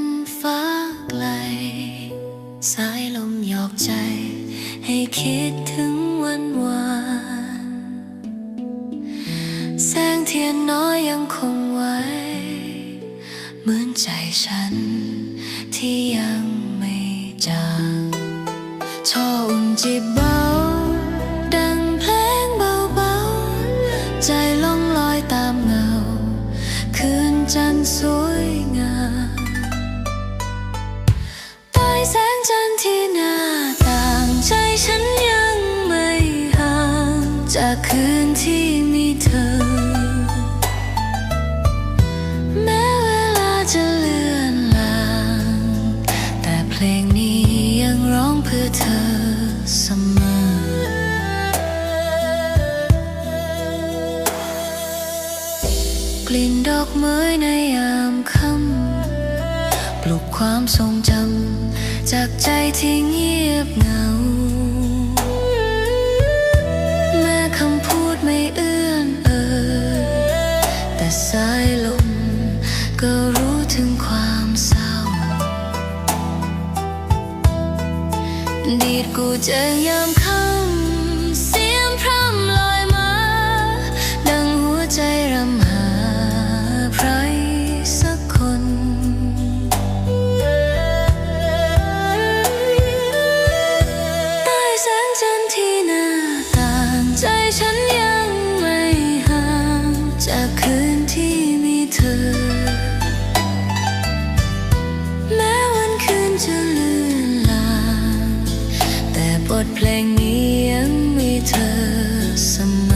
นฟ้าไกล สายลมหยอกใจ ให้คิดถึงวันวานแสงเทียนน้อยยังคงไว้ เหมือนใจฉัน ที่ยังไม่จางช่ออุ่นจิบ จากคืนที่มีเธอ แม้เวลาจะเลื่อนลาง แต่เพลงนี้ยังร้องเพื่อเธอเสมอกลิ่นดอกไม้ในยามค่ำปลุกความทรงจำ จากใจที่เงียบเหงา ก็รู้ถึงความเศร้า ดีดกูเจอยามค่ำ ทเพลงนี้ยังมีเธอเสมอ「